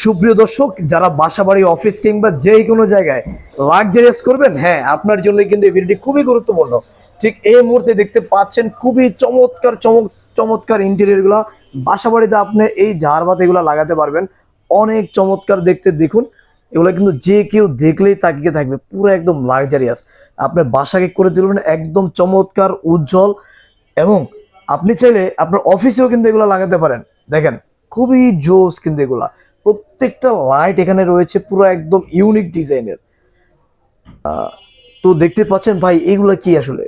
সুপ্রিয় দর্শক, যারা বাসা বাড়ি অফিস কিংবা যে কোনো জায়গায় লাক্সারিয়াস করবেন হ্যাঁ আপনার জন্য কিন্তু এই ভিডিওটি খুবই গুরুত্বপূর্ণ। ঠিক এই মুহূর্তে দেখতে পাচ্ছেন খুবই চমৎকার, চমক, চমৎকার ইন্টেরিয়রগুলা বাসা বাড়িতে আপনি এই ঝাড়বাতি এগুলো লাগাতে পারবেন। অনেক চমৎকার দেখতে দেখুন। এগুলো কিন্তু যে কেউ দেখলেই তাকিয়ে থাকবে, পুরো একদম লাক্সারিয়াস আপনার বাসাকে করে তুলবেন, একদম চমৎকার, উজ্জ্বল। এবং আপনি চাইলে আপনার অফিসেও কিন্তু এগুলো লাগাতে পারেন। দেখেন, খুবই জোস কিন্তু এগুলা। প্রত্যেকটা লাইট এখানে রয়েছে পুরো একদম ইউনিক ডিজাইনের তো দেখতে পাচ্ছেন ভাই এগুলা কি আসলে?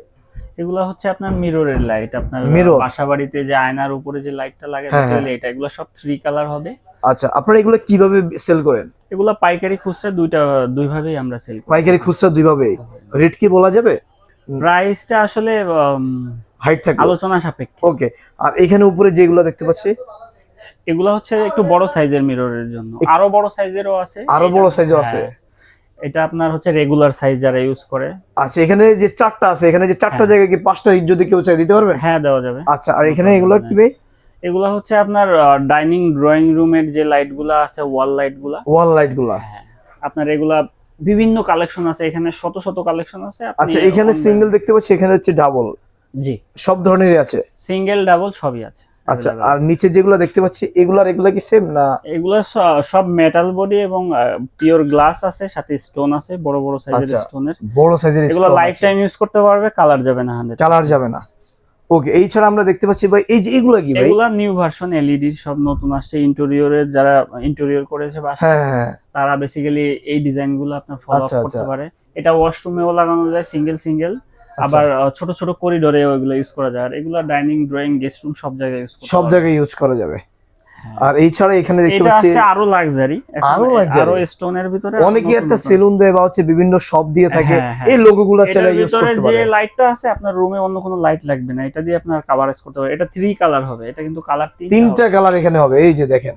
এগুলো হচ্ছে আপনার মিররের লাইট আপনার? বাসা বাড়িতে যে আয়নার উপরে যে লাইটটা লাগে হ্যাঁ, basically এটা এগুলো সব থ্রি কালার হবে। আচ্ছা আপনারা এগুলো কীভাবে সেল করেন? এগুলো পাইকারি খুচরা দুইটা দুই ভাবেই আমরা সেল করি। পাইকারি খুচরা দুইভাবে রেট কি বলা যাবে? প্রাইসটা আসলে হাইট থাকে আলোচনা সাপেক্ষে। ওকে আর এখানে উপরে যেগুলো দেখতে পাচ্ছি? এগুলো হচ্ছে একটু বড় সাইজের মিররের জন্য। আরও বড় সাইজেরও আছে। আরও বড় সাইজও আছে। হ্যাঁ। এটা আপনার হচ্ছে রেগুলার সাইজ যারা ইউজ করে। আচ্ছা এখানে যে চারটা আছে এখানে যে চারটা হ্যাঁ। জায়গায় কি পাঁচটা যদি কেউ চাই দিতে পারবেন হ্যাঁ দেওয়া যাবে। আচ্ছা আর এখানে এগুলো কি ভাই? এগুলো হচ্ছে আপনার ডাইনিং ড্রয়িং রুমের যে লাইটগুলা আছে ওয়াল লাইটগুলা ওয়াল লাইটগুলা হ্যাঁ। আপনার এগুলা বিভিন্ন কালেকশন আছে। এখানে শত শত কালেকশন আছে। আচ্ছা এখানে সিঙ্গেল দেখতে পাচ্ছি এখানে হচ্ছে ডাবল জি। সব ধরনেরই আছে। সিঙ্গেল ডাবল সবই আছে। আচ্ছা আর নিচে যেগুলো দেখতে পাচ্ছি এগুলার এগুলা কি সেম না? এগুলো সব মেটাল বডি এবং পিওর গ্লাস আছে সাথে স্টোন আছে বড় বড় সাইজের আচ্ছা, স্টোনের বড় সাইজের এগুলো লাইফ টাইম ইউজ করতে পারবে কালার যাবে না হান্ড্রেড কালার যাবে না। ওকে এই ছাড়া আমরা দেখতে পাচ্ছি ভাই এই যে এগুলা কি ভাই? এগুলা নিউ ভার্সন এলইডি সব নতুন আসছে ইন্টেরিয়রের যারা ইন্টেরিয়র করেছে বা হ্যাঁ হ্যাঁ হ্যাঁ। তারা বেসিক্যালি এই ডিজাইনগুলো আপনার ফলো আচ্ছা, করতে আচ্ছা। পারে। এটা ওয়াশরুমেও লাগানো যায় সিঙ্গেল সিঙ্গেল। আবার ছোট ছোট করিডোরে ওইগুলো ইউজ করা যায়। আর এগুলো ডাইনিং ড্রয়িং গেস্ট রুম সব জায়গায় ইউজ করা সব জায়গায় ইউজ করা যাবে। হ্যাঁ। আর এই ছাড়া এখানে দেখতে এটা পাচ্ছি আছে আরও লাক্সারি আরও luxury? আরও স্টোনের ভিতরে অনেকে একটা সেলুন দেয় বা হচ্ছে বিভিন্ন শপ দিয়ে থাকে হ্যাঁ, হ্যাঁ। এই লোগোগুলো চাইলে ইউজ করতে যে লাইটটা আছে আপনার রুমে অন্য কোনো লাইট লাগবে না। এটা দিয়ে আপনার কাভারেজ করতে পারবে এটা থ্রি কালার হবে। এটা কিন্তু কালার তিনটা কালার এখানে হবে। এই যে দেখেন।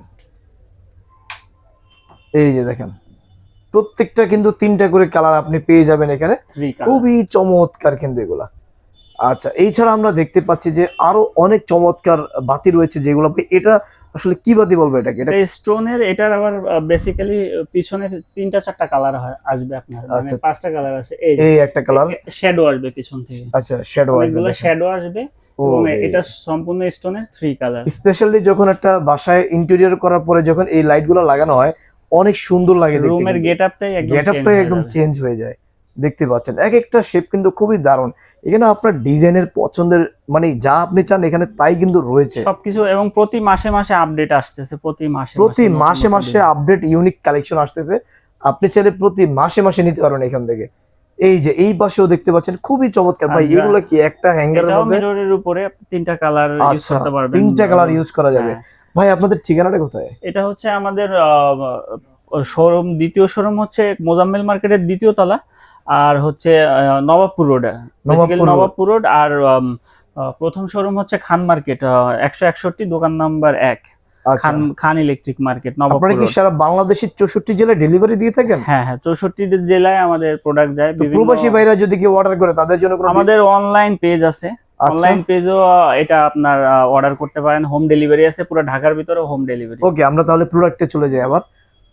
এই যে দেখেন। প্রত্যেকটা কিন্তু তিনটা করে কালার আপনি পেয়ে যাবেন এখানে। খুবই চমৎকার কিন্তু এগুলা। আচ্ছা এই ছাড়া আমরা দেখতে পাচ্ছি যে আরও অনেক চমৎকার বাতি রয়েছে যেগুলো এটা আসলে কি বাতি বলব এটাকে? এটা স্টোনের এটার আবার বেসিক্যালি পিছনে তিনটা চারটা কালার হয় আসবে আপনার। মানে আচ্ছা। পাঁচটা কালার আছে। এই এই একটা কালার শ্যাডো আসবে পিছন থেকে। আচ্ছা শ্যাডো অনেকগুলো শ্যাডো আসবে এটা সম্পূর্ণ স্টোনের থ্রি কালার স্পেশালি যখন একটা বাসায় ইন্টেরিয়র করার পরে যখন এই লাইটগুলো লাগানো হয় অনেক সুন্দর লাগে রুমের গেট আপটাই একদম গেট একদম চেঞ্জ হয়ে যায়। দেখতে পাচ্ছেন। এক একটা শেপ কিন্তু খুবই দারুণ। এখানে আপনার ডিজাইনের পছন্দের মানে যা আপনি চান এখানে তাই কিন্তু রয়েছে। সবকিছু এবং প্রতি মাসে মাসে আপডেট আসতেছে প্রতি মাসে প্রতি মাসে মাসে আপডেট ইউনিক কালেকশন আসতেছে। আপনি চাইলে প্রতি মাসে মাসে নিতে পারবেন এখান থেকে। এই যে এই পাশেও দেখতে পাচ্ছেন খুবই চমৎকার। ভাই আচ্ছা। এগুলো কি একটা হ্যাঙ্গারের মধ্যে? মিররের উপরে আপনি তিনটা কালার ইউজ আচ্ছা করতে পারবেন। তিনটা কালার ইউজ করা যাবে। হ্যাঁ। ভাই আপনাদের ঠিকানাটা কোথায়? এটা হচ্ছে আমাদের শোরুম দ্বিতীয় শোরুম হচ্ছে মোজাম্মেল মার্কেটের দ্বিতীয় তলা আর হচ্ছে নবাবপুর রোড। নবাবপুর রোড। আর প্রথম শোরুম হচ্ছে খান মার্কেট একশো একষট্টি দোকান নাম্বার এক। আচ্ছা। খান খান ইলেকট্রিক মার্কেট নবাবপুর আপনারা কি সারা বাংলাদেশের চৌষট্টি জেলায় ডেলিভারি দিয়ে থাকেন? হ্যাঁ হ্যাঁ চৌষট্টি জেলায় আমাদের প্রোডাক্ট যায় প্রবাসী ভাইরা যদি কেউ অর্ডার করে তাদের জন্য আমাদের অনলাইন পেজ আছে। অনলাইন পেজও এটা আপনার অর্ডার করতে পারেন। হোম ডেলিভারি আছে পুরো ঢাকার ভিতরে হোম ডেলিভারি ওকে আমরা তাহলে প্রোডাক্টে চলে যাই আবার।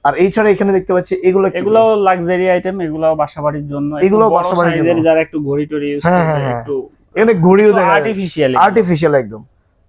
আর এই ছাড়া এখানে দেখতে পাচ্ছি এগুলো? এগুলো লাক্সারি আইটেম এগুলো বাসাবাড়ির জন্য। এগুলো বাসাবাড়ির জন্য। যারা একটু ঘড়ি টড়ি ইউজ হ্যাঁ, করতে হ্যাঁ, হ্যাঁ। একটু এখানে ঘড়িও দেখা আর্টিফিশিয়াল আর্টিফিশিয়াল একদম।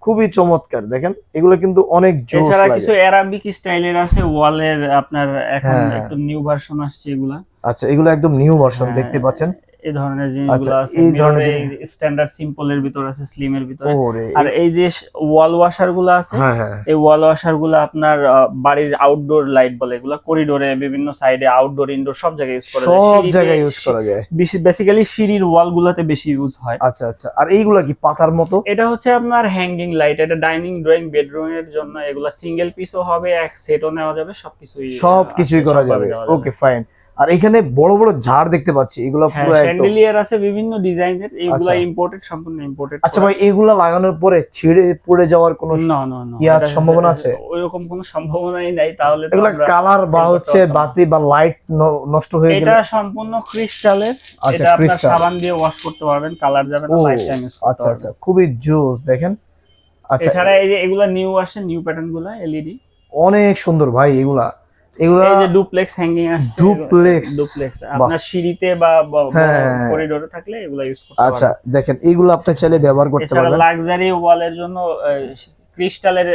খুবই চমৎকার দেখেন। এগুলো কিন্তু অনেক জোস লাগে। এছাড়া কিছু অ্যারাবিক স্টাইলের আছে ওয়ালের আপনার এখন। একটু নিউ ভার্সন আসছে এগুলা। আচ্ছা এগুলো একদম নিউ ভার্সন। দেখতে পাচ্ছেন। এই ধরনের জিনিসগুলো আচ্ছা, আছে এই ধরনের স্ট্যান্ডার্ড সিম্পলের ভিতর আছে স্লিমের ভিতরে আর এই যে ওয়াল ওয়াশারগুলো আছে হ্যাঁ হ্যাঁ। এই ওয়াল ওয়াশারগুলো আপনার বাড়ির আউটডোর লাইট বলে এগুলো করিডোরে বিভিন্ন সাইডে আউটডোর ইনডোর সব জায়গায় ইউজ করা যায়। সব জায়গায় ইউজ করা যায়। বেসিক্যালি সিঁড়ির ওয়াল গুলাতে বেশি ইউজ হয়। আচ্ছা আচ্ছা। আর এইগুলা কি পাতার মতো? এটা হচ্ছে আপনার হ্যাঙ্গিং লাইট এটা ডাইনিং ড্রয়িং বেডরুম এর জন্য এগুলা সিঙ্গেল পিসও হবে এক সেটও নেওয়া যাবে সবকিছুই সব কিছুই করা যাবে। ওকে ফাইন আর এখানে বড় বড় ঝাড় দেখতে পাচ্ছি এগুলো হ্যাঁ পুরো স্যান্ডেলিয়ার আছে বিভিন্ন ডিজাইনের এগুলা আচ্ছা। ইম্পোর্টেড সম্পূর্ণ ইম্পোর্টেড আচ্ছা ভাই এগুলা লাগানোর পরে ছিঁড়ে পড়ে যাওয়ার কোনো না না না ইয়ার সম্ভাবনা আছে? ওইরকম কোনো সম্ভাবনাই নাই তাহলে এগুলা কালার বা হচ্ছে বাতি বা লাইট নষ্ট হয়ে গেলে এটা সম্পূর্ণ ক্রিস্টালের আচ্ছা এটা ক্রিস্টাল সাবান দিয়ে ওয়াশ করতে পারবেন কালার যাবে না ও লাইফ টাইম আচ্ছা আচ্ছা খুবই জোস দেখেন। আচ্ছা এছাড়া এই যে এগুলা নিউ আসে নিউ প্যাটার্নগুলা এলইডি অনেক সুন্দর ভাই এগুলা। এগুলা এই যে ডুপ্লেক্স হ্যাঙ্গিং আসছে Duplex, ডুপ্লেক্স আপনার সিঁড়িতে বা হ্যাঁ। করিডোরে থাকলে এগুলা ইউজ করতে আচ্ছা দেখেন এইগুলো আপনি চাইলে ব্যবহার করতে এছাড়া পারবেন। লাক্সারি ওয়ালের জন্য ক্রিস্টালের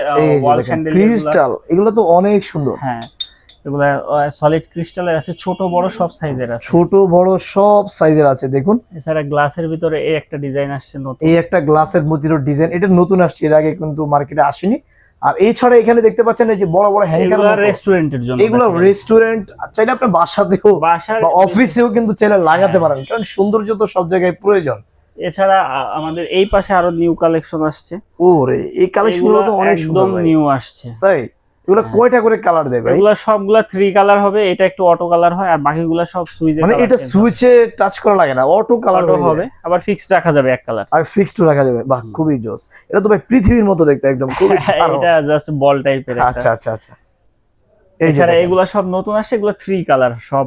ওয়াল স্যান্ডেল ক্রিস্টাল এগুলো তো অনেক সুন্দর। হ্যাঁ এগুলা সলিড ক্রিস্টালের আছে ছোট বড় সব সাইজের আছে। ছোট বড় সব সাইজের আছে দেখুন। এছাড়া গ্লাসের ভিতরে এই একটা ডিজাইন আসছে নতুন। এই একটা গ্লাসের মতির ডিজাইন এটা নতুন আসছে এর আগে কিন্তু মার্কেটে আসেনি। আর এছাড়া এখানে দেখতে পাচ্ছেন এই যে বড় বড় হ্যাঙ্গার রেস্টুরেন্টের জন্য এগুলো। রেস্টুরেন্ট চাইলে আপনি বাসাতেও বা অফিসেও কিন্তু চাইলে লাগাতে হ্যাঁ। পারেন কারণ সৌন্দর্য তো সব জায়গায় প্রয়োজন। এছাড়া আমাদের এই পাশে আরও নিউ কালেকশন আসছে। ওরে এই কালেকশনগুলো তো অনেক সুন্দর নিউ আসছে। তাই? এগুলো কয়টা করে কালার দেবে এগুলো সবগুলা থ্রি কালার হবে এটা একটু অটো কালার হয় আর বাকিগুলা সব সুইচে মানে এটা সুইচে টাচ করা লাগে না অটো কালার হবে আবার ফিক্সড রাখা যাবে এক কালার আর ফিক্সড রাখা যাবে বাহ খুবই জোস। এটা তো ভাই পৃথিবীর মতো দেখতে একদম খুবই। এটা জাস্ট বল টাইপের আচ্ছা আচ্ছা আচ্ছা। এছাড়া এগুলা সব নতুন আসছে এগুলো থ্রি কালার সব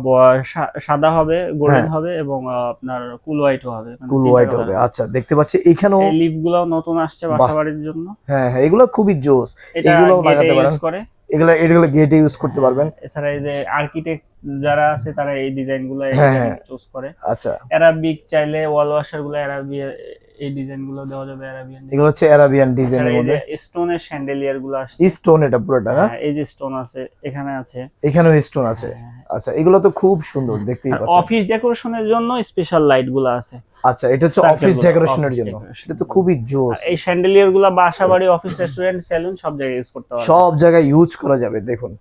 সাদা হবে গোল্ডেন হ্যাঁ। হবে এবং আপনার কুল হোয়াইটও হবে মানে কুল হোয়াইট হবে আচ্ছা দেখতে পাচ্ছি এখানেও এই লিফগুলো নতুন আসছে বাহ। বাসা বাড়ির জন্য। হ্যাঁ হ্যাঁ এগুলো খুবই জোস। গেটে লাগাতে পারেন। এগুলো এগুলো গেটে ইউজ করতে পারবেন। এছাড়া এই যে আর্কিটেক্ট যারা আছে তারা এই ডিজাইনগুলো হ্যাঁ, হ্যাঁ। চুজ করে। আচ্ছা। অ্যারাবিক চাইলে ওয়াল ওয়াশারগুলো অ্যারাবিয়া এই ডিজাইনগুলো দেওয়া যাবে অ্যারাবিয়ান এগুলো হচ্ছে অ্যারাবিয়ান ডিজাইনের মধ্যে। স্টোনের স্যান্ডেলিয়ারগুলো আসছে। স্টোন এটা পুরোটা না? হ্যাঁ, এই যে স্টোন আছে এখানে আছে। এখানেও স্টোন আছে। আচ্ছা এগুলো তো খুব সুন্দর দেখতেই আর পাচ্ছেন। অফিস ডেকোরেশনের জন্য স্পেশাল লাইটগুলো আছে। আচ্ছা এটা হচ্ছে অফিস ডেকোরেশনের জন্য। এটা তো খুবই জোস। এই স্যান্ডেলিয়ারগুলো বাসা বাড়ি অফিস রেস্টুরেন্ট সেলুন সব জায়গায় ইউজ করতে পারবে সব জায়গায় ইউজ করা যাবে দেখুন।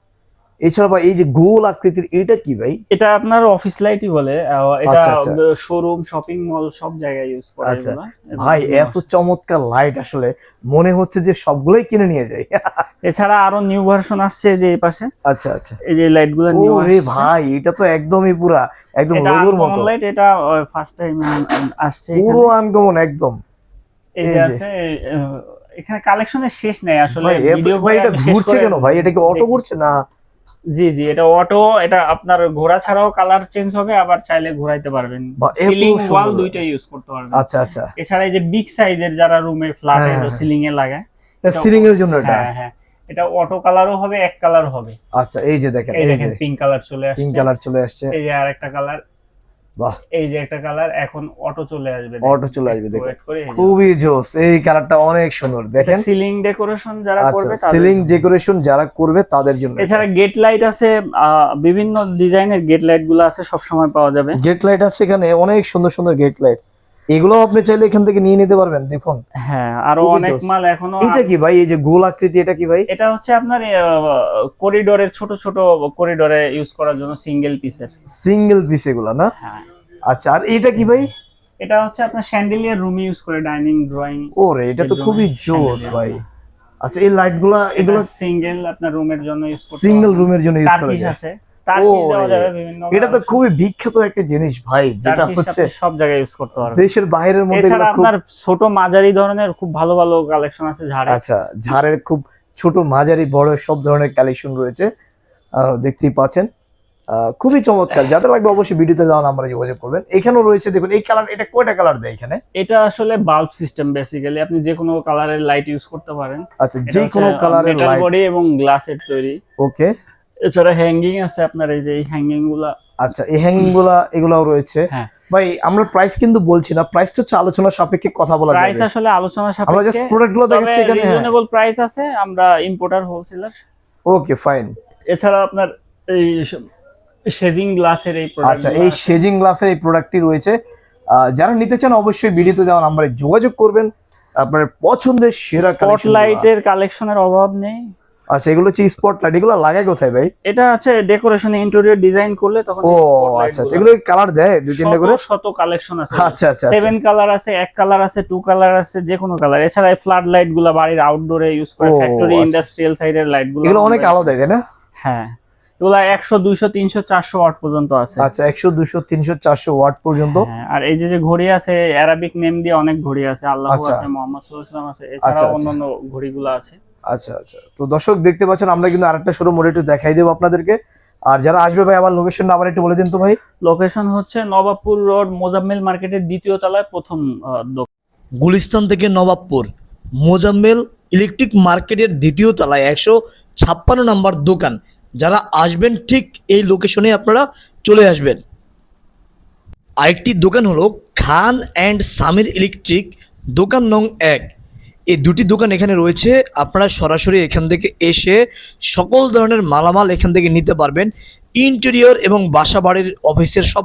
এছাড়া ভাই এই যে গোল আকৃতির এটা কি ভাই? এটা আপনার অফিস লাইটই বলে এটা। শোরুম শপিং মল সব জায়গায় ইউজ করা আচ্ছা। ভাই এত চমৎকার লাইট আসলে। মনে হচ্ছে যে সবগুলোই কিনে নিয়ে যাই। এছাড়া আরও নিউ ভার্সন আসছে যে এই পাশে। আচ্ছা আচ্ছা। এই যে লাইটগুলো নিউ ও ভাই এটা তো একদমই পুরা একদম লোগোর মতো। লাইট এটা ফার্স্ট টাইম আসছে পুরো। আনকমন একদম। এই। আছে এখানে কালেকশনের শেষ নাই আসলে ভিডিও ভাই এটা ঘুরছে কেন ভাই? এটা কি অটো ঘুরছে না? জি জি এটা অটো এটা আপনার ঘোরা ছাড়াও কালার চেঞ্জ হবে আবার চাইলে ঘোরাইতে পারবেন। সিলিং ওয়াল দুইটা ইউজ করতে পারবেন। আচ্ছা আচ্ছা। এছাড়া এই যে বিগ সাইজের যারা রুমে ফ্ল্যাট। সিলিং এ লাগায় এটা- সিলিং এর জন্য এটা? হ্যাঁ হ্যাঁ। এটা অটো কালারও হবে এক কালার হবে। আচ্ছা এই যে দেখেন এই দেখেন পিঙ্ক কালার চলে আসছে। পিঙ্ক কালার চলে আসছে। এই যে আরেকটা কালার বাহ। এই যে একটা কালার এখন অটো চলে আসবে অটো চলে আসবে খুবই জোস। এই কালারটা অনেক সুন্দর দেখেন। সিলিং ডেকোরেশন যারা আচ্ছা করবে তাদের সিলিং ডেকোরেশন যারা করবে তাদের জন্য। এছাড়া গেট লাইট আছে আহ, বিভিন্ন ডিজাইনের গেট লাইটগুলো আছে সব সময় পাওয়া যাবে। গেট লাইট আছে এখানে অনেক সুন্দর সুন্দর গেট লাইট এগুলো আপনি চাইলে এখান থেকে নিয়ে নিতে পারবেন দেখুন। হ্যাঁ আরও অনেক মাল এখনও এটা কি ভাই এই যে গোল আকৃতি এটা কি ভাই? এটা হচ্ছে আপনার করিডোরের ছোট ছোট করিডোরে ইউজ করার জন্য সিঙ্গেল পিসের। সিঙ্গেল পিস এগুলা না? হ্যাঁ। আচ্ছা আর এটা কি ভাই? এটা হচ্ছে আপনার স্যান্ডেলিয়ার রুমে ইউজ করে ডাইনিং ড্রয়িং ওরে এটা তো খুবই জোস ভাই। আচ্ছা এই লাইটগুলো এগুলো সিঙ্গেল আপনার রুমের জন্য ইউজ করতে সিঙ্গেল রুমের জন্য ইউজ করা যায়। এটা তো খুবই বিখ্যাত একটা জিনিস ভাই যেটা হচ্ছে সব জায়গায় ইউজ করতে পারবেন দেশের বাইরের মধ্যে এছাড়া আপনার ছোট মাঝারি ধরনের খুব ভালো ভালো কালেকশন আছে ঝাড়ে আচ্ছা ঝাড়ের খুব ছোট মাঝারি বড় সব ধরনের কালেকশন রয়েছে। দেখতেই পাচ্ছেন। খুবই চমৎকার। যাদের লাগবে অবশ্যই ভিডিওতে দেওয়া নাম্বারে যোগাযোগ করবেন। এখানেও রয়েছে দেখুন এই কালার এটা কয়টা কালার দেয় এখানে? এটা আসলে বাল্ব সিস্টেম বেসিক্যালি আপনি যে কোনো কালারের লাইট ইউজ করতে পারেন। আচ্ছা যে কোনো কালারের লাইট বডি এবং গ্লাসের তৈরি। ওকে এছাড়া হ্যাঙ্গিং আছে আপনার এই যে এই হ্যাঙ্গিংগুলা। আচ্ছা এই হ্যাঙ্গিংগুলা এগুলাও রয়েছে। হ্যাঁ। ভাই আমরা প্রাইস কিন্তু বলছি না প্রাইসটা হচ্ছে আলোচনা সাপেক্ষে কথা বলা প্রাইস আসলে আলোচনা আমরা জাস্ট সাপেক্ষে প্রোডাক্টগুলো দেখাচ্ছি এখানে হ্যাঁ। রিজনেবল প্রাইস আছে আমরা ইম্পোর্টার হোলসেলার ওকে ফাইন এছাড়া আপনার এই শেজিং গ্লাসের এই প্রোডাক্ট আচ্ছা এই শেজিং গ্লাসের এই প্রোডাক্টটি রয়েছে। যারা নিতে চান অবশ্যই ভিডিওতে দেওয়া নাম্বারে যোগাযোগ করবেন। আপনার পছন্দের সেরা স্পটলাইটের কালেকশনের অভাব নেই। আচ্ছা এগুলো হচ্ছে স্পটলাইট এগুলো লাগায় কোথায় ভাই? এটা আছে ডেকোরেশন ইন্টেরিয়র ডিজাইন করলে তখন ও আচ্ছা আচ্ছা এগুলো কালার দেয় দুই তিনটা করে? শত কালেকশন আছে। আচ্ছা আচ্ছা আচ্ছা। সেভেন কালার আছে এক কালার আছে টু কালার আছে যে কোনো কালার এছাড়া ফ্লাড লাইটগুলা বাড়ির আউটডোরে ইউজ করে ফ্যাক্টরি আচ্ছা। ইন্ডাস্ট্রিয়াল সাইডের লাইটগুলো এগুলো অনেক আলো দেয় তাই না? হ্যাঁ। এগুলা একশো দুইশো তিনশো চারশো ওয়াট পর্যন্ত আছে। আচ্ছা একশো দুশো তিনশো চারশো ওয়াট পর্যন্ত। হ্যাঁ, আর এই যে যে ঘড়ি আছে অ্যারাবিক নেম দিয়ে অনেক ঘড়ি আছে আল্লাহ আচ্ছা। আছে মোহাম্মদ সাল্লাল্লাহু আছে। আচ্ছা, আচ্ছা। অন্যান্য ঘড়িগুলো আছে। আচ্ছা আচ্ছা। তো দর্শক দেখতে পাচ্ছেন আমরা কিন্তু আরেকটা শোরুম মোড়ে একটু দেখাই দেবো আপনাদেরকে। আর যারা আসবে ভাই আবার লোকেশনটা আবার একটু বলে দিন তো ভাই। লোকেশন হচ্ছে নবাবপুর রোড মোজাম্মেল মার্কেটের দ্বিতীয় তলায় প্রথম গুলিস্তান থেকে নবাবপুর মোজাম্মেল ইলেকট্রিক মার্কেটের দ্বিতীয় তলায় একশো ছাপ্পান্ন নম্বর দোকান। যারা আসবেন ঠিক এই লোকেশনে আপনারা চলে আসবেন। আরেকটি দোকান হলো খান অ্যান্ড সামির ইলেকট্রিক দোকান নং এক। এই দুটি দোকান এখানে রয়েছে। আপনারা সরাসরি এখান থেকে এসে সকল ধরনের মালামাল এখান থেকে নিতে পারবেন। ইন্টেরিয়র এবং বাসা বাড়ির অফিসের সব